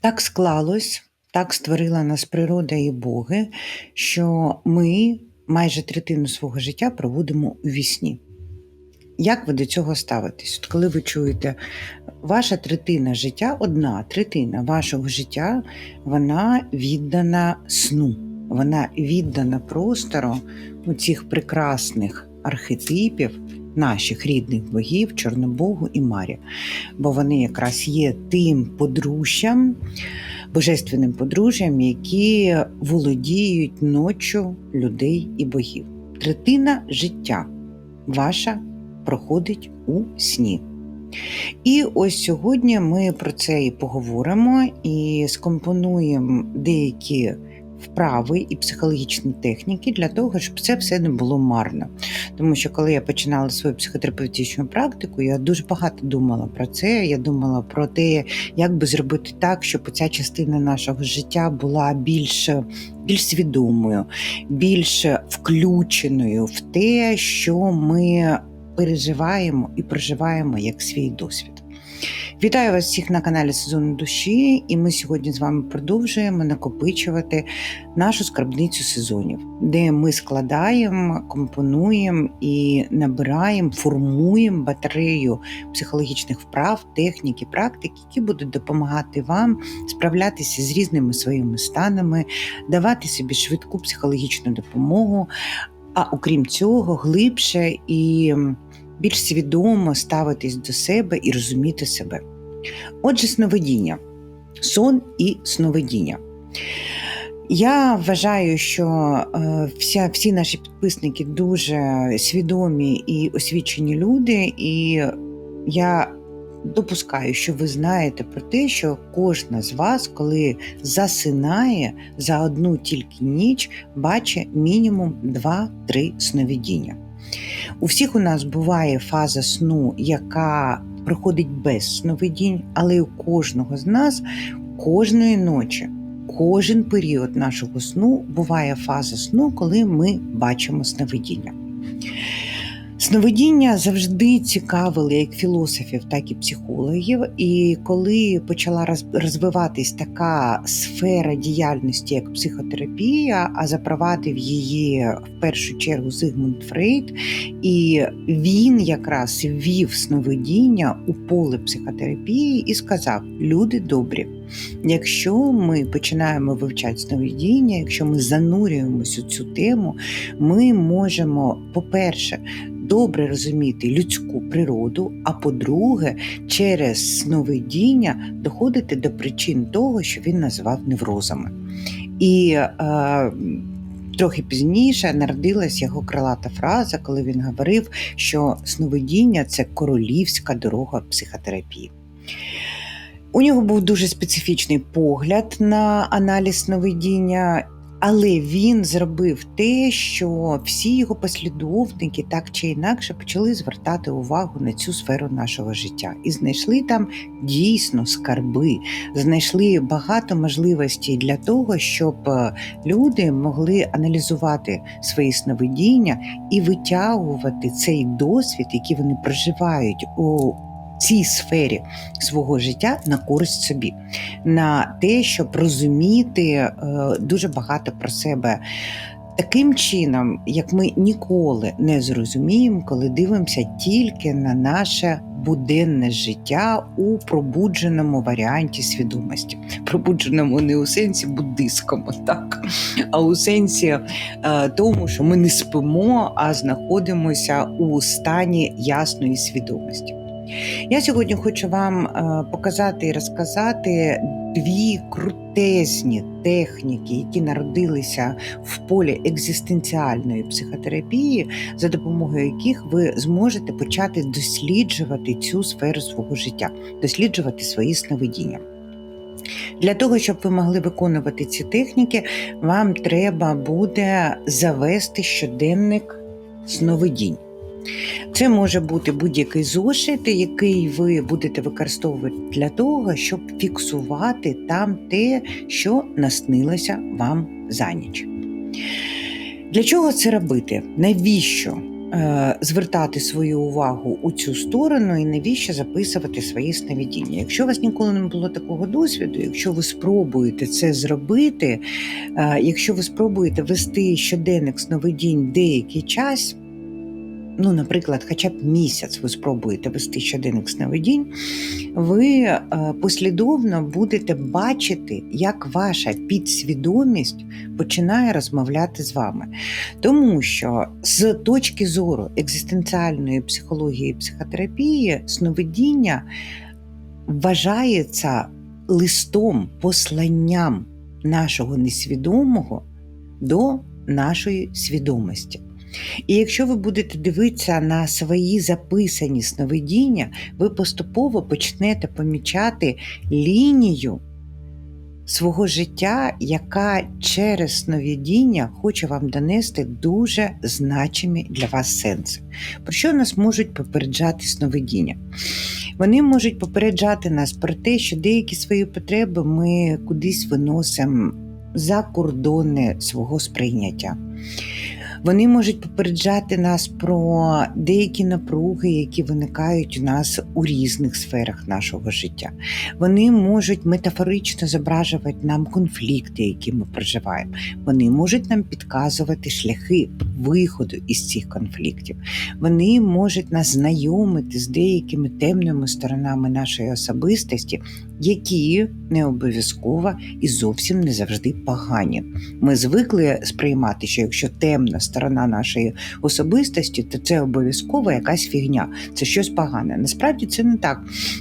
Так склалось, так створила нас природа і боги, що ми майже третину свого життя проводимо у вісні. Як ви до цього ставитесь? От коли ви чуєте, ваша третина життя, одна третина вашого життя, вона віддана сну, вона віддана простору у цих прекрасних архетипів наших рідних богів, Чорнобогу і Марі. Бо вони якраз є тим подружжям, божественним подружжям, які володіють ноччю людей і богів. Третина життя ваша проходить у сні. І ось сьогодні ми про це і поговоримо, і скомпонуємо деякі вправи і психологічні техніки для того, щоб це все не було марно. Тому що коли я починала свою психотерапевтичну практику, я дуже багато думала про це. Я думала про те, як би зробити так, щоб ця частина нашого життя була більш, більш свідомою, більш включеною в те, що ми переживаємо і проживаємо як свій досвід. Вітаю вас всіх на каналі Сезон душі, і ми сьогодні з вами продовжуємо накопичувати нашу скарбницю сезонів, де ми складаємо, компонуємо і набираємо, формуємо батарею психологічних вправ, технік і практик, які будуть допомагати вам справлятися з різними своїми станами, давати собі швидку психологічну допомогу. А окрім цього, глибше і більш свідомо ставитись до себе і розуміти себе. Отже, сновидіння, сон і сновидіння. Я вважаю, що е, вся, всі наші підписники дуже свідомі і освічені люди, і я допускаю, що ви знаєте про те, що кожна з вас, коли засинає за одну тільки ніч, бачить мінімум 2-3 сновидіння. У всіх у нас буває фаза сну, яка проходить без сновидінь, але у кожного з нас кожної ночі, кожен період нашого сну буває фаза сну, коли ми бачимо сновидіння. Сновидіння завжди цікавили як філософів, так і психологів. І коли почала розвиватись така сфера діяльності, як психотерапія, а запровадив її в першу чергу Зигмунд Фрейд, і він якраз ввів сновидіння у поле психотерапії і сказав: Люди добрі. Якщо ми починаємо вивчати сновидіння, якщо ми занурюємось у цю тему, ми можемо, по-перше, добре розуміти людську природу, а по-друге, через сновидіння доходити до причин того, що він назвав неврозами. І е, Трохи пізніше народилась його крилата фраза, коли він говорив, що сновидіння це королівська дорога психотерапії. У нього був дуже специфічний погляд на аналіз сновидіння, але він зробив те, що всі його послідовники так чи інакше почали звертати увагу на цю сферу нашого життя і знайшли там дійсно скарби, знайшли багато можливостей для того, щоб е, люди могли аналізувати свої сновидіння і витягувати цей досвід, який вони проживають у цій сфері свого життя на користь собі, на те, щоб розуміти е, дуже багато про себе. Таким чином, як ми ніколи не зрозуміємо, коли дивимося тільки на наше буденне життя у пробудженому варіанті свідомості, пробудженому не у сенсі буддистському, так а у сенсі е, тому, що ми не спимо, а знаходимося у стані ясної свідомості. Я сьогодні хочу вам е, показати і розказати дві крутезні техніки, які народилися в полі екзистенціальної психотерапії, за допомогою яких ви зможете почати досліджувати цю сферу свого життя, досліджувати свої сновидіння. Для того, щоб ви могли виконувати ці техніки, вам треба буде завести щоденник сновидінь. Це може бути будь-який зошит, який ви будете використовувати для того, щоб фіксувати там те, що наснилося вам за ніч. Для чого це робити? Навіщо е, звертати свою увагу у цю сторону і навіщо записувати свої сновидіння. Якщо у вас ніколи не було такого досвіду, якщо ви спробуєте це зробити, е, якщо ви спробуєте вести щоденник сновидінь деякий час. Ну, наприклад, хоча б місяць ви спробуєте вести щоденник сновидінь, ви е, послідовно будете бачити, як ваша підсвідомість починає розмовляти з вами. Тому що з точки зору екзистенціальної психології і психотерапії, сновидіння вважається листом, посланням нашого несвідомого до нашої свідомості. І якщо ви будете дивитися на свої записані сновидіння, ви поступово почнете помічати лінію свого життя, яка через сновидіння хоче вам донести дуже значимі для вас сенси. Про що нас можуть попереджати сновидіння? Вони можуть попереджати нас про те, що деякі свої потреби ми кудись виносимо за кордони свого сприйняття. Вони можуть попереджати нас про деякі напруги, які виникають у нас у різних сферах нашого життя. Вони можуть метафорично зображувати нам конфлікти, які ми проживаємо. Вони можуть нам підказувати шляхи виходу із цих конфліктів. Вони можуть нас знайомити з деякими темними сторонами нашої особистості, які не обов'язково і зовсім не завжди погані. Ми звикли сприймати, що якщо темна сторона нашої особистості, то це обов'язково якась фігня, це щось погане. Насправді це не так.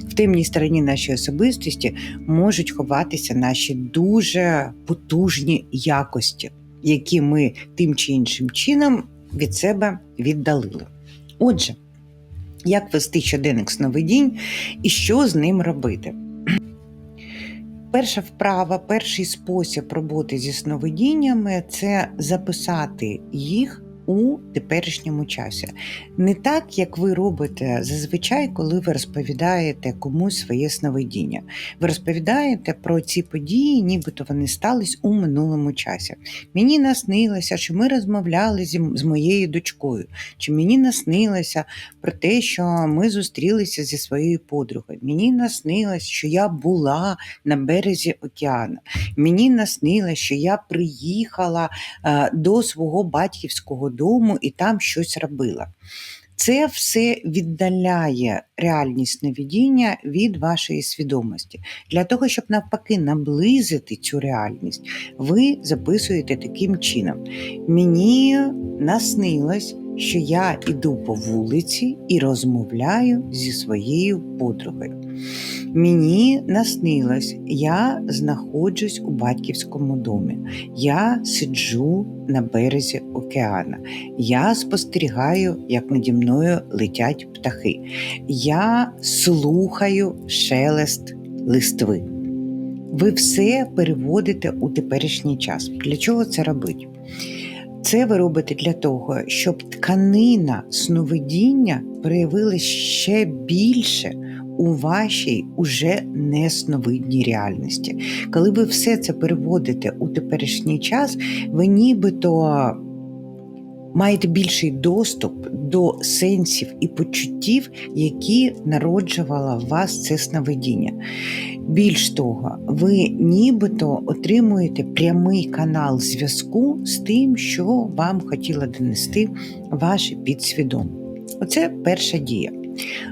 В темній стороні нашої особистості можуть ховатися наші дуже потужні якості, які ми тим чи іншим чином від себе віддалили. Отже, як вести щоденник сновидінь і що з ним робити? Перша вправа, перший спосіб роботи зі сновидіннями це записати їх у теперішньому часі. Не так, як ви робите зазвичай, коли ви розповідаєте комусь своє сновидіння. Ви розповідаєте про ці події, нібито вони стались у минулому часі. Мені наснилося, що ми розмовляли з моєю дочкою, чи мені наснилося про те, що ми зустрілися зі своєю подругою. Мені наснилось, що я була на березі океану. Мені наснилось, що я приїхала е, до свого батьківського дому і там щось робила. Це все віддаляє реальність сновидіння від вашої свідомості. Для того, щоб навпаки наблизити цю реальність, ви записуєте таким чином: мені наснилось, що я іду по вулиці і розмовляю зі своєю подругою. Мені наснилось, я знаходжусь у батьківському домі. Я сиджу на березі океана. Я спостерігаю, як наді мною летять птахи. Я слухаю шелест листви. Ви все переводите у теперішній час. Для чого це робить? Це ви робите для того, щоб тканина сновидіння проявилась ще більше у вашій уже несновидній реальності. Коли ви все це переводите у теперішній час, ви нібито маєте більший доступ до сенсів і почуттів, які народжувала в вас це сновидіння. Більш того, ви нібито отримуєте прямий канал зв'язку з тим, що вам хотіла донести ваше підсвідоме. Оце перша дія.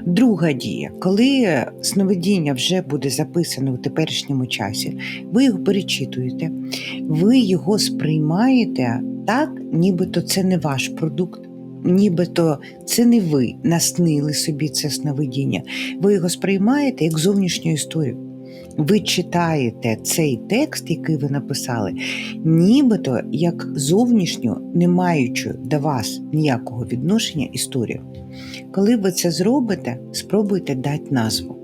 Друга дія, коли сновидіння вже буде записано у теперішньому часі, ви його перечитуєте, ви його сприймаєте так, нібито це не ваш продукт. Нібито це не ви наснили собі це сновидіння. Ви його сприймаєте як зовнішню історію. Ви читаєте цей текст, який ви написали, нібито як зовнішню, не маючи до вас ніякого відношення історію. Коли ви це зробите, спробуйте дати назву.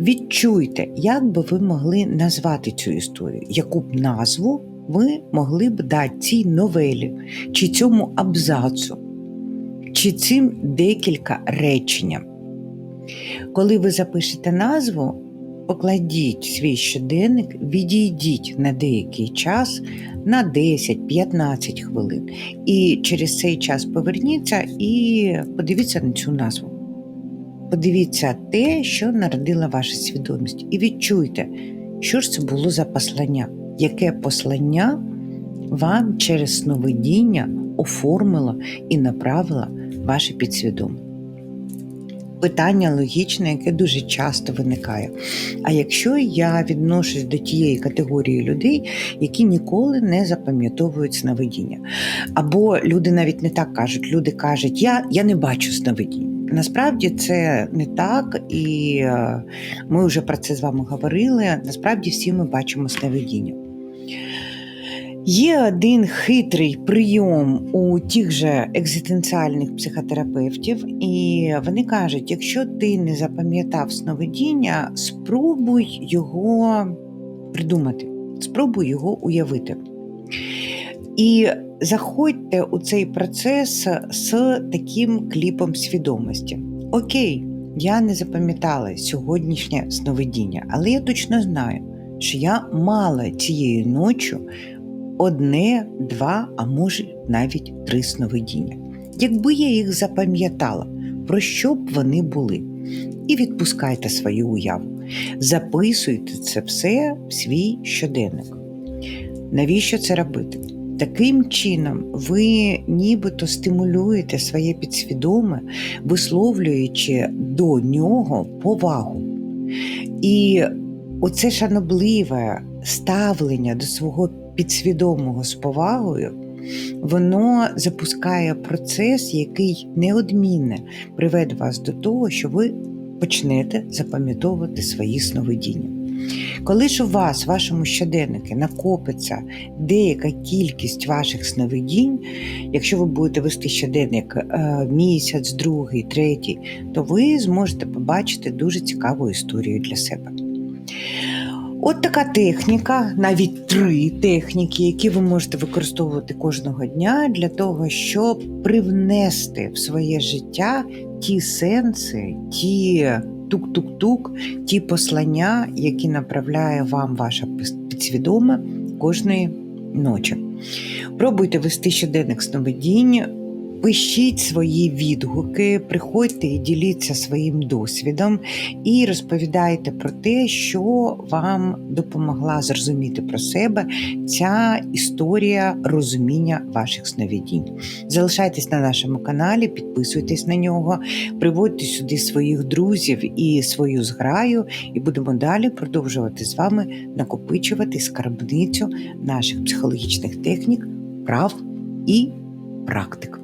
Відчуйте, як би ви могли назвати цю історію, яку б назву ви могли б дати цій новелі, чи цьому абзацу, чи цим декілька реченням. Коли ви запишете назву, покладіть свій щоденник, відійдіть на деякий час на 10-15 хвилин. І через цей час поверніться і подивіться на цю назву. Подивіться те, що народила ваша свідомість, і відчуйте, що ж це було за послання, яке послання вам через сновидіння оформило і направило ваше підсвідоме. Питання логічне, яке дуже часто виникає. А якщо я відношусь до тієї категорії людей, які ніколи не запам'ятовують сновидіння, або люди навіть не так кажуть, люди кажуть, я, я не бачу сновидінь. Насправді це не так, і е, ми вже про це з вами говорили. Насправді всі ми бачимо сновидіння. Є один хитрий прийом у тих же екзистенціальних психотерапевтів, і вони кажуть: якщо ти не запам'ятав сновидіння, спробуй його придумати, спробуй його уявити. І заходьте у цей процес з таким кліпом свідомості. Окей, я не запам'ятала сьогоднішнє сновидіння, але я точно знаю, що я мала цією ночі одне, два, а може навіть три сновидіння. Якби я їх запам'ятала, про що б вони були? І відпускайте свою уяву. Записуйте це все в свій щоденник. Навіщо це робити? Таким чином, ви нібито стимулюєте своє підсвідоме, висловлюючи до нього повагу. І оце шанобливе ставлення до свого підсвідомого з повагою, воно запускає процес, який неодмінно приведе вас до того, що ви почнете запам'ятовувати свої сновидіння. Коли ж у вас, в вашому щоденнику, накопиться деяка кількість ваших сновидінь, якщо ви будете вести щоденник е, місяць, другий, третій, то ви зможете побачити дуже цікаву історію для себе. От така техніка, навіть три техніки, які ви можете використовувати кожного дня для того, щоб привнести в своє життя ті сенси, ті тук-тук-тук, ті послання, які направляє вам ваша підсвідоме кожної ночі. Пробуйте вести щоденник сновидінь, Пишіть свої відгуки, приходьте і діліться своїм досвідом і розповідайте про те, що вам допомогла зрозуміти про себе ця історія розуміння ваших сновидінь. Залишайтесь на нашому каналі, підписуйтесь на нього, приводьте сюди своїх друзів і свою зграю, і будемо далі продовжувати з вами накопичувати скарбницю наших психологічних технік, прав і практик.